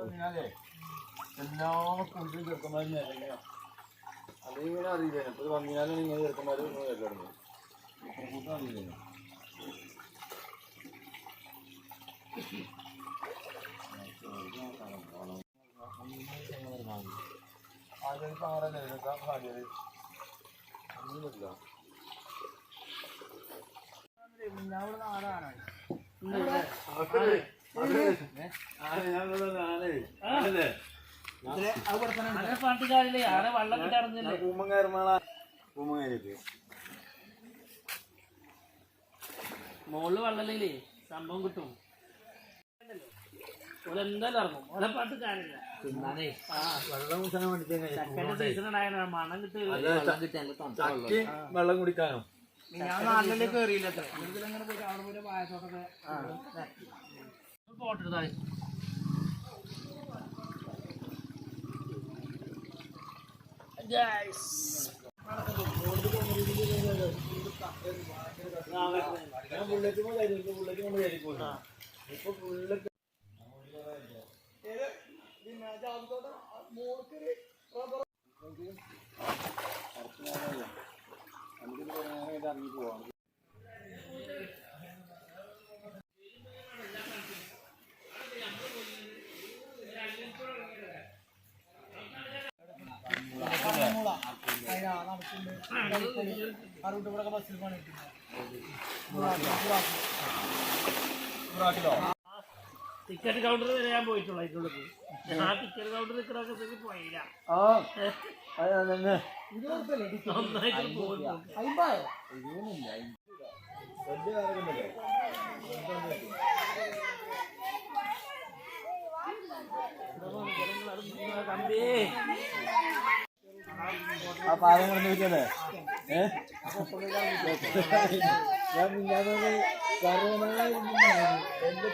വന്നാലേ എല്ലാ കുണ്ടും ചെറുക്കന്മാരും നിരങ്ങ അതിങ്ങനെ അറിയില്ല ഇപ്പൊ ഇത് വന്നാലും ഇങ്ങനെ ചെറുക്കന്മാർ വരലാണ് കൂട്ടം അറിയില്ല ആദ്യം പാറല്ലേ സാധ്യത ഒന്നും പറ്റില്ല പാട്ടുകാരില്ലേ ആരെ? വെള്ളം മോളിൽ വെള്ളമില്ലേ സംഭവം കിട്ടും. ഓൽ എന്തായാലും ഇറങ്ങും. ഓലെ പാട്ട് കാര്യമില്ല തിന്നാനേ. ആ. ചക്കന്റെ സീസൺ ഉണ്ടായ മണം കിട്ടും വെള്ളം കുടിക്കാനോ? ഞാൻ നാട്ടിലേക്ക് കയറിയില്ല അങ്ങനെ പോയിട്ട് അവിടെ പോയി പായസമൊക്കെ ഫോട്ടോ എടുത്താൽ ഞാൻ ബുള്ളറ്റ് ബുള്ളറ്റ് കൊണ്ട് കയറി പോയി ഇപ്പൊ ബുള്ളറ്റ് ഇറങ്ങി പോവാണ് ടിക്കറ്റ് കൗണ്ടർ വരെ ഞാൻ പോയിട്ടുള്ളൂ അതിനുള്ളിൽ ഞാൻ ടിക്കറ്റ് കൗണ്ടർ നിൽക്കണൊക്കെ പോയില്ല. ആ അതന്നെ. നന്നായിട്ട് കാര്യമൊന്നുമില്ല കമ്പി. ആ പാലം കിടന്നു വെച്ചല്ലേ ഏ? ഞാൻ കാരണം എന്റെ